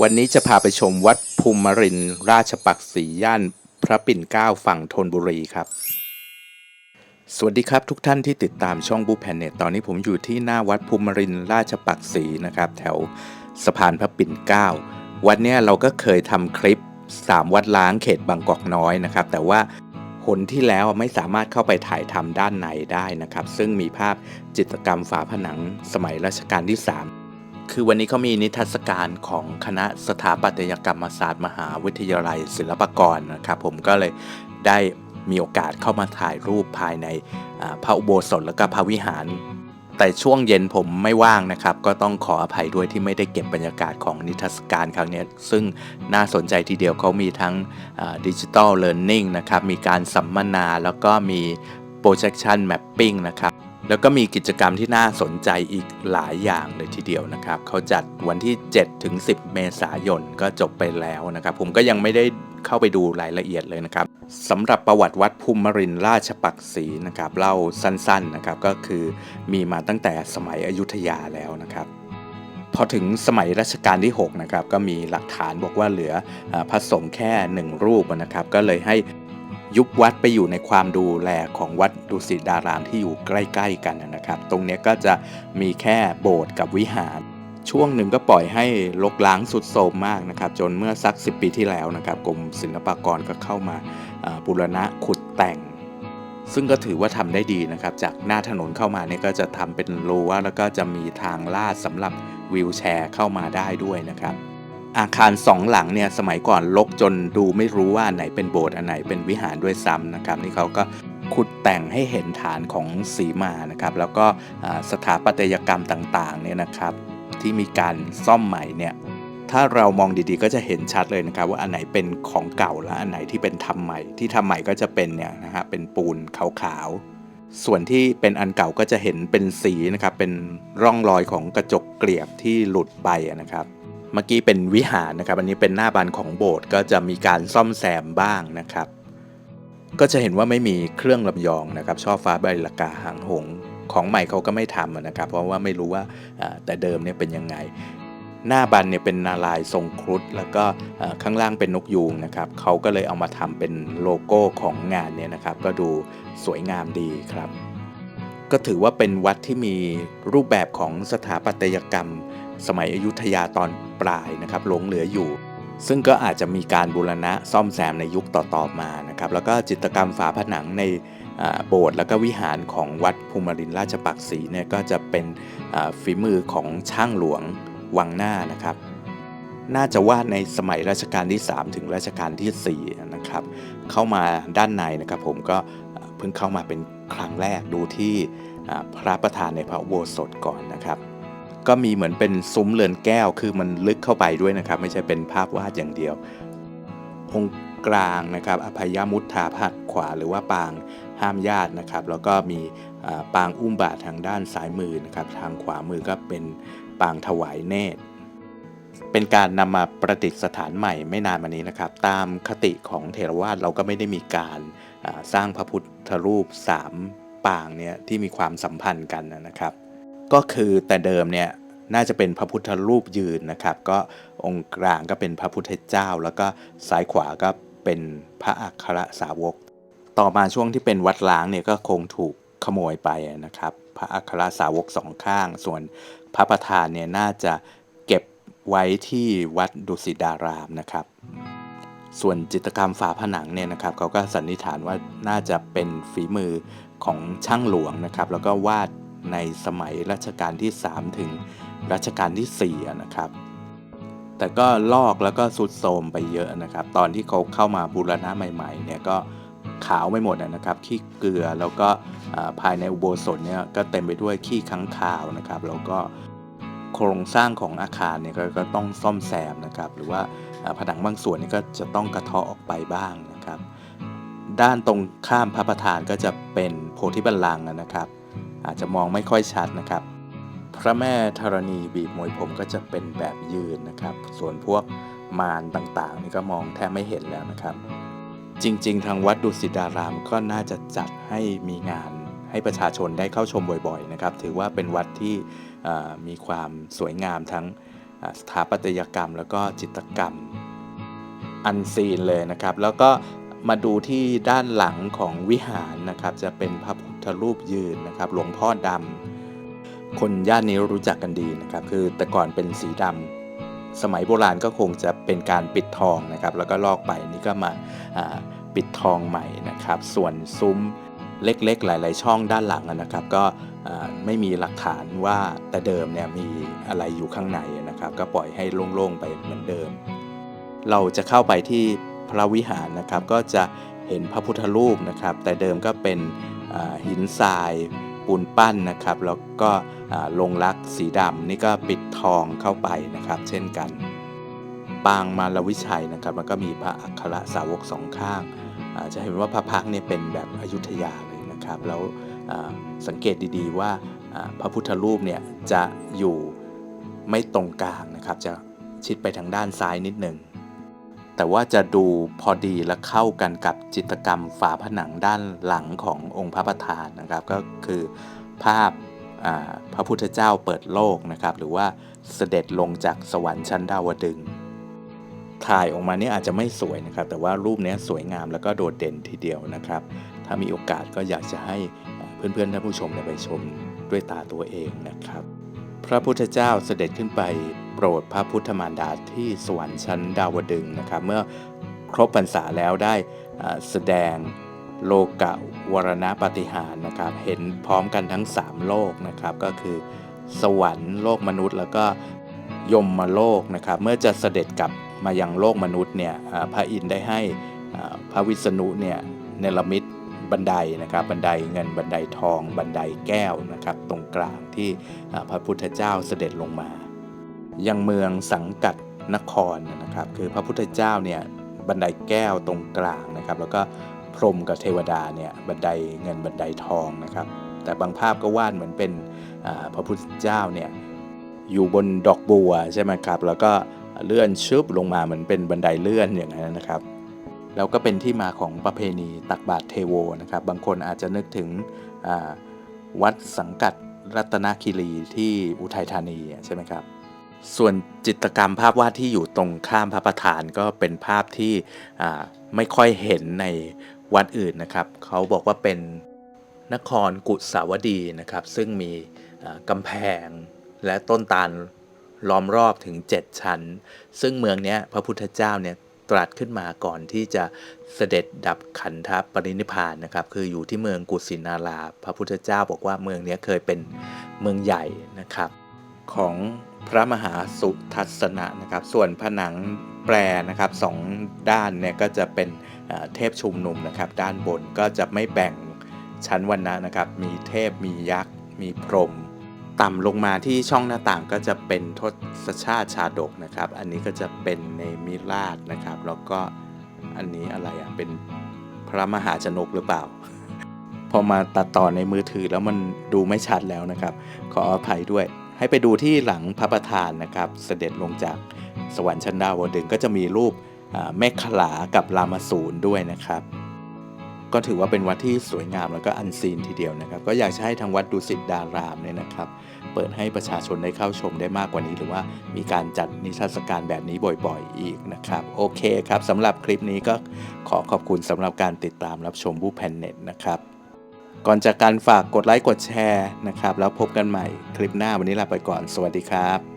วันนี้จะพาไปชมวัดภูมิรินราชปักศรีย่านพระปิ่นเกล้าฝั่งธนบุรีครับ สวัสดีครับทุกท่านที่ติดตามช่องบูแพนเน็ตตอนนี้ผมอยู่ที่หน้าวัดภูมิรินราชปักศรีนะครับ แถวสะพานพระปิ่นเกล้าวันเนี้ยเราก็เคยทำคลิป 3 วัดล้างเขตบางกอกน้อยนะครับ แต่ว่าหนที่แล้วไม่สามารถเข้าไปถ่ายทำด้านในได้นะครับ ซึ่งมีภาพจิตรกรรมฝาผนังสมัยรัชกาลที่ 3 คือวันนี้เขามีนิทรรศการของคณะสถาปัตยกรรมศาสตร์ มหาวิทยาลัยศิลปากรนะครับ ผมก็เลยได้มีโอกาสเข้ามาถ่ายรูปภายในพระอุโบสถแล้วก็พระวิหาร แต่ช่วงเย็นผมไม่ว่างนะครับ ก็ต้องขออภัยด้วยที่ไม่ได้เก็บบรรยากาศของนิทรรศการครั้งนี้ ซึ่งน่าสนใจทีเดียวเขามีทั้งดิจิ t a ลเ a ิร์นนิ่งนะครับ มีการสัมมนาแล้วก็มี projection mapping นะครับ แล้วก็มีกิจกรรมที่น่าสนใจอีกหลายอย่างเลยทีเดียวนะครับ เขาจัดวันที่ 7 ถึง 10 เมษายนก็จบไปแล้วนะครับ ผมก็ยังไม่ได้เข้าไปดูรายละเอียดเลยนะครับสำหรับประวัติวัดภูมิรินราชปักศรีนะครับเล่าสั้นๆนะครับก็คือมีมาตั้งแต่สมัยอยุธยาแล้วนะครับ พอถึงสมัยรัชกาลที่6นะครับก็มีหลักฐานบอกว่าเหลือพระสงฆ์แค่หนึ่งรูปนะครับ ก็เลยให้ ยุบวัดไปอยู่ในความดูแลของวัดดุสิตดารามที่อยู่ใกล้ ๆ กันนะครับ ตรงนี้ก็จะมีแค่โบสถ์กับวิหาร ช่วงหนึ่งก็ปล่อยให้ลกล้างสุดโทมมากนะครับ จนเมื่อสัก 10 ปีที่แล้วนะครับกรมศิลปากรก็เข้ามาบูรณะขุดแต่ง ซึ่งก็ถือว่าทำได้ดีนะครับ จากหน้าถนนเข้ามาเนี่ยก็จะทำเป็นรั้วแล้วก็จะมีทางลาดสำหรับวีลแชร์เข้ามาได้ด้วยนะครับ อาคารสองหลังเนี่ยสมัยก่อนลกจนดูไม่รู้ว่าไหนเป็นโบสถ์อันไหนเป็นวิหารด้วยซ้ำนะครับนี่เขาก็ขุดแต่งให้เห็นฐานของสีมานะครับแล้วก็สถาปัตยกรรมต่างๆเนี่ยนะครับที่มีการซ่อมใหม่เนี่ยถ้าเรามองดีๆก็จะเห็นชัดเลยนะครับว่าอันไหนเป็นของเก่าและอันไหนที่เป็นทำใหม่ ที่ทำใหม่ก็จะเป็นเนี่ยนะฮะเป็นปูนขาวๆส่วนที่เป็นอันเก่าก็จะเห็นเป็นสีนะครับเป็นร่องรอยของกระจกเกลียบที่หลุดไปนะครับ เมื่อกี้เป็นวิหารนะครับ อันนี้เป็นหน้าบานของโบสถ์ก็จะมีการซ่อมแซมบ้างนะครับ ก็จะเห็นว่าไม่มีเครื่องลำยองนะครับ ช่อฟ้าใบละกาหางหงของใหม่เขาก็ไม่ทำนะครับ เพราะว่าไม่รู้ว่าแต่เดิมเนี่ยเป็นยังไง หน้าบันเนี่ยเป็นนาลายทรงครุฑแล้วก็ข้างล่างเป็นนกยูงนะครับเขาก็เลยเอามาทำเป็นโลโก้ของงานเนี่ยนะครับ ก็ดูสวยงามดีครับ ก็ถือว่าเป็นวัดที่มีรูปแบบของสถาปัตยกรรม สมัยอยุธยาตอนปลายนะครับหลงเหลืออยู่ ซึ่งก็อาจจะมีการบูรณะซ่อมแซมในยุคต่อๆมานะครับแล้วก็จิตรกรรมฝาผนังในโบสถ์แล้วก็วิหารของวัดภูมิรินราชปักศรีเนี่ยก็จะเป็นฝีมือของช่างหลวงวังหน้านะครับ น่าจะวาดในสมัยรัชกาลที่ 3 ถึงรัชกาลที่4นะครับเข้ามาด้านในนะครับผมก็เพิ่งเข้ามาเป็นครั้งแรกดูที่พระประธานในพระโบสถก่อนนะครับ ก็มีเหมือนเป็นซุ้มเรือนแก้ว คือมันลึกเข้าไปด้วยนะครับ ไม่ใช่เป็นภาพวาดอย่างเดียว องค์กลางนะครับ อภัยมุทธาพัดขวา หรือว่าปางห้ามญาตินะครับ แล้วก็มีปางอุ้มบาททางด้านซ้ายมือนะครับ ทางขวามือก็เป็นปางถวายเนตร เป็นการนำมาประดิษฐานใหม่ไม่นานมานี้นะครับ ตามคติของเถรวาทเราก็ไม่ได้มีการสร้างพระพุทธรูปสามปางเนี่ยที่มีความสัมพันธ์กันนะครับ ก็คือแต่เดิมเนี่ยน่าจะเป็นพระพุทธรูปยืนนะครับ ก็องค์กลางก็เป็นพระพุทธเจ้า แล้วก็ซ้ายขวาก็เป็นพระอัครสาวก ต่อมาช่วงที่เป็นวัดล้างเนี่ยก็คงถูกขโมยไปนะครับ พระอัครสาวกสองข้าง ส่วนพระประธานเนี่ยน่าจะเก็บไว้ที่วัดดุสิตดารามนะครับ ส่วนจิตรกรรมฝาผนังเนี่ยนะครับเขาก็สันนิษฐานว่าน่าจะเป็นฝีมือของช่างหลวงนะครับ แล้วก็วาด ในสมัยรัชกาลที่ 3 ถึงรัชกาลที่4นะครับ แต่ก็ลอกแล้วก็สุดโทมไปเยอะนะครับ ตอนที่เขาเข้ามาบูรณะใหม่ๆเนี่ยก็ขาวไม่หมดนะครับ ขี้เกลือแล้วก็ภายในอุโบสถเนี่ยก็เต็มไปด้วยขี้ค้างคาวนะครับ แล้วก็โครงสร้างของอาคารเนี่ยก็ก็ต้องซ่อมแซมนะครับ หรือว่าอ่าผนังบางส่วนนี่ก็จะต้องกระเทาะออกไปบ้างนะครับ ด้านตรงข้ามพระประธานก็จะเป็นโพธิบัลลังก์นะครับ อาจจะมองไม่ค่อยชัดนะครับ พระแม่ธรณีบีบมวยผมก็จะเป็นแบบยืนนะครับ ส่วนพวกมารต่างๆ นี่ก็มองแทบไม่เห็นแล้วนะครับ จริง ๆ ทางวัดดุสิตารามก็น่าจะจัดให้มีงานให้ประชาชนได้เข้าชมบ่อยๆนะครับ ถือว่าเป็นวัดที่มีความสวยงามทั้งสถาปัตยกรรม แล้วก็จิตรกรรมอันซีนเลยนะครับ แล้วก็มาดูที่ด้านหลังของวิหารนะครับ จะเป็นพระพุ ทธรูปยืนนะครับ หลวงพ่อดำคนย่านนี้รู้จักกันดีนะครับ คือแต่ก่อนเป็นสีดำสมัยโบราณก็คงจะเป็นการปิดทองนะครับ แล้วก็ลอกไปนี่ก็มาปิดทองใหม่นะครับ ส่วนซุ้มเล็กๆ หลาย ๆ ช่องด้านหลังนะครับ ก็ไม่มีหลักฐานว่าแต่เดิมเนี่ยมีอะไรอยู่ข้างในนะครับ ก็ปล่อยให้โล่ง ๆ ไปเหมือนเดิม เราจะเข้าไปที่พระวิหารนะครับ ก็จะเห็นพระพุทธรูปนะครับ แต่เดิมก็เป็น หินทรายปูนปั้นนะครับ แล้วก็ลงรักสีดำนี่ก็ปิดทองเข้าไปนะครับ เช่นกัน ปางมารวิชัยนะครับแล้วก็มีพระอัครสาวกสองข้างจะเห็นว่าพระพักเนี่ยเป็นแบบอยุธยาเลยนะครับ แล้วสังเกตดีๆว่าพระพุทธรูปเนี่ยจะอยู่ไม่ตรงกลางนะครับ จะชิดไปทางด้านซ้ายนิดหนึ่ง แต่ว่าจะดูพอดีและเข้ากันกับจิตกรรมฝาผนังด้านหลังขององค์พระประธานนะครับ ก็คือภาพพระพุทธเจ้าเปิดโลกนะครับ หรือว่าเสด็จลงจากสวรรค์ชั้นดาวดึงถ่ายออกมาเนี่ยอาจจะไม่สวยนะครับ แต่ว่ารูปนี้สวยงามแล้วก็โดดเด่นทีเดียวนะครับ ถ้ามีโอกาสก็อยากจะให้เพื่อนๆท่านผู้ชมไปชมด้วยตาตัวเองนะครับ พระพุทธเจ้าเสด็จขึ้นไป รดพระพุทธมารดาที่สวรรค์ชั้นดาวดึงนะครับ เมื่อครบพรรษาแล้วได้แสดงโลกะวรณปาฏิหารนะครับ เห็นพร้อมกันทั้ง 3 โลกนะครับ ก็คือสวรรค์โลกมนุษย์ แล้วก็ยมมาโลกนะครับ เมื่อจะเสด็จกลับมายังโลกมนุษย์เนี่ยพระอินทร์ได้ให้พระวิษณุเนี่ยเนรมิตบันไดนะครับบันไดเงินบันไดทองบันไดแก้วนะครับ ตรงกลางที่พระพุทธเจ้าเสด็จลงมา ยังเมืองสังกัดนครนะครับ คือพระพุทธเจ้าเนี่ยบันไดแก้วตรงกลางนะครับ แล้วก็พรมกับเทวดาเนี่ยบันไดเงินบันไดทองนะครับ แต่บางภาพก็วาดเหมือนเป็นพระพุทธเจ้าเนี่ยอยู่บนดอกบัวใช่ไหมครับ แล้วก็เลื่อนชุบลงมาเหมือนเป็นบันไดเลื่อนอย่างนั้นนะครับ แล้วก็เป็นที่มาของประเพณีตักบาตรเทโวนะครับ บางคนอาจจะนึกถึงวัดสังกัดรัตนคีรีที่อุทัยธานีใช่ไหมครับ ส่วนจิตรกรรมภาพวาดที่อยู่ตรงข้ามพระประธานก็เป็นภาพที่ไม่ค่อยเห็นในวัดอื่นนะครับ เขาบอกว่าเป็นนครกุสาวดีนะครับ ซึ่งมีกำแพงและต้นตาลล้อมรอบถึง 7 ชั้น ซึ่งเมืองนี้พระพุทธเจ้าเนี่ยตรัสขึ้นมาก่อนที่จะเสด็จดับขันธปรินิพานนะครับ คืออยู่ที่เมืองกุสินารา พระพุทธเจ้าบอกว่าเมืองนี้เคยเป็นเมืองใหญ่นะครับ ของพระมหาสุทัศนะนะครับ ส่วนผนังแปรนะครับสองด้านเนี่ยก็จะเป็นเทพชุมนุมนะครับ ด้านบนก็จะไม่แบ่งชั้นวรรณะนะครับ มีเทพมียักษ์มีพรหมต่ำลงมาที่ช่องหน้าต่างก็จะเป็นทศชาติชาดกนะครับ อันนี้ก็จะเป็นเนมิราชนะครับ แล้วก็อันนี้อะไรอะเป็นพระมหาชนกหรือเปล่า พอมาตัดต่อในมือถือแล้วมันดูไม่ชัดแล้วนะครับ ขออภัยด้วย ให้ไปดูที่หลังพระประธานนะครับ เสด็จลงจากสวรรค์ชั้นดาวดึงก็จะมีรูปแม่ขลากับรามาสูรด้วยนะครับ ก็ถือว่าเป็นวัดที่สวยงามแล้วก็อันซีนทีเดียวนะครับ ก็อยากจะให้ทางวัดดุสิตดารามเนี่ยนะครับ เปิดให้ประชาชนได้เข้าชมได้มากกว่านี้ หรือว่ามีการจัดนิทรรศการแบบนี้บ่อยๆ อีกนะครับ โอเคครับสำหรับคลิปนี้ก็ขอขอบคุณสำหรับการติดตามรับชมบูแพนเน็ตนะครับ ก่อนจากการฝากกดไลค์กดแชร์นะครับ แล้วพบกันใหม่คลิปหน้าวันนี้ลาไปก่อน สวัสดีครับ